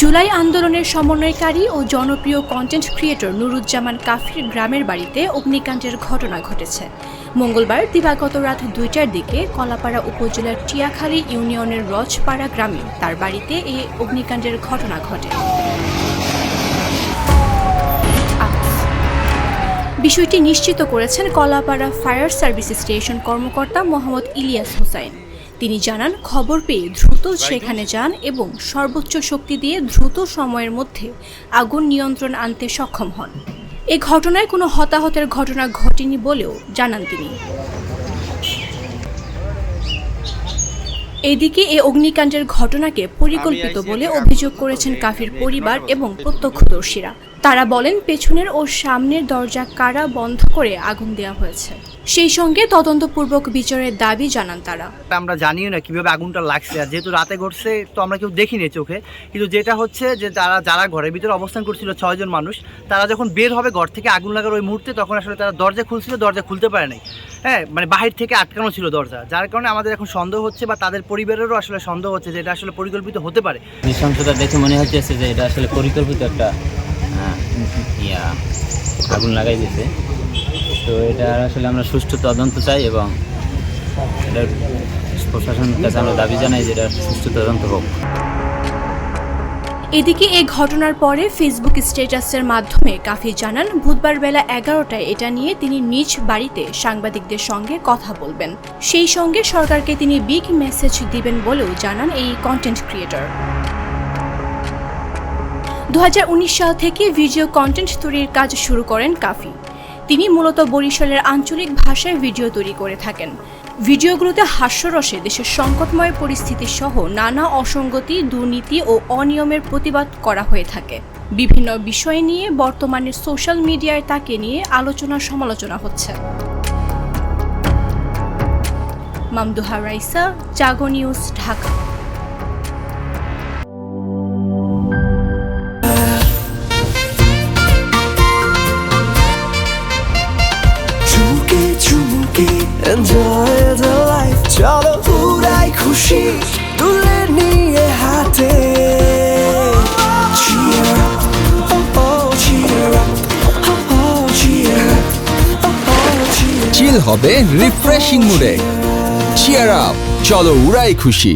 জুলাই আন্দোলনের সমন্বয়কারী ও জনপ্রিয় কন্টেন্ট ক্রিয়েটর নুরুজ্জামান কাফির গ্রামের বাড়িতে অগ্নিকাণ্ডের ঘটনা ঘটেছে। মঙ্গলবার দিবাগত রাত দুইটার দিকে কলাপাড়া উপজেলার টিয়াখালী ইউনিয়নের রজপাড়া গ্রামে তার বাড়িতে এই অগ্নিকাণ্ডের ঘটনা ঘটে। বিষয়টি নিশ্চিত করেছেন কলাপাড়া ফায়ার সার্ভিস স্টেশন কর্মকর্তা মোহাম্মদ ইলিয়াস হোসাইন। তিনি জানান খবর পেয়ে দ্রুত সেখানে যান এবং সর্বোচ্চ শক্তি দিয়ে দ্রুত সময়ের মধ্যে আগুন নিয়ন্ত্রণ আনতে সক্ষম হন। এ ঘটনায় কোনো হতাহতের ঘটনা ঘটেনি বলেও জানান তিনি। এদিকে এ অগ্নিকাণ্ডের ঘটনাকে পরিকল্পিত বলে অভিযোগ করেছেন কাফির পরিবার এবং প্রত্যক্ষদর্শীরা। তারা বলেন পেছনের ও সামনের দরজা কারা বন্ধ করে আগুন দেওয়া হয়েছে। সেই সঙ্গে তদন্তপূর্বক বিচারের দাবি জানান তারা। আমরা জানিও না কীভাবে আগুনটা লাগছে আর যেহেতু রাতে ঘটছে তো আমরা কেউ দেখিনি চোখে। কিন্তু যেটা হচ্ছে যে তারা যারা ঘরের ভিতরে অবস্থান করছিল ছয়জন মানুষ তারা যখন বের হবে ঘর থেকে আগুন লাগার ওই মুহূর্তে তখন আসলে তারা দরজা খুলছিল দরজা খুলতে পারে নাই। হ্যাঁ মানে বাহির থেকে আটকানো ছিল দরজা যার কারণে আমাদের এখন সন্দেহ হচ্ছে বা তাদের পরিবারেরও আসলে সন্দেহ হচ্ছে যে এটা আসলে পরিকল্পিত হতে পারে। নৃশংসতা দেখে মনে হচ্ছে যে এটা আসলে পরিকল্পিত একটা আগুন লাগাই দিতে তো এটা আসলে আমরা সুষ্ঠু তদন্ত চাই এবং এটার প্রশাসনের কাছে আমরা দাবি জানাই যে এটা সুষ্ঠু তদন্ত হোক। এদিকে এ ঘটনার পরে ফেসবুক স্ট্যাটাসের মাধ্যমে কাফি জানান, বুধবার বেলা এগারোটায় এটা নিয়ে তিনি নিজ বাড়িতে সাংবাদিকদের সঙ্গে কথা বলবেন। সেই সঙ্গে সরকারকে তিনি বিগ মেসেজ দিবেন বলেও জানান এই কন্টেন্ট ক্রিয়েটর উনিশ সাল থেকে ভিডিও কন্টেন্ট তৈরির কাজ শুরু করেন কাফি। তিনি মূলত বরিশালের আঞ্চলিক ভাষায় ভিডিও তৈরি করে থাকেন। ভিডিওগুলোতে হাস্যরসে দেশের সংকটময় পরিস্থিতি সহ নানা অসঙ্গতি, দুর্নীতি ও অনিয়মের প্রতিবাদ করা হয়ে থাকে। বিভিন্ন বিষয় নিয়ে বর্তমানে সোশ্যাল মিডিয়ায় তাকে নিয়ে আলোচনা সমালোচনা হচ্ছে। মামদুহা রাইসা, জাগো নিউজ, ঢাকা। চুমুকে the life চলো উড়াই খুশি তুলে নিয়ে হাতে Cheer up, oh oh, cheer up, oh oh, cheer up, oh oh, cheer চিল হবে রিফ্রেশিং মুডে চিয়ার আপ চলো উড়াই খুশি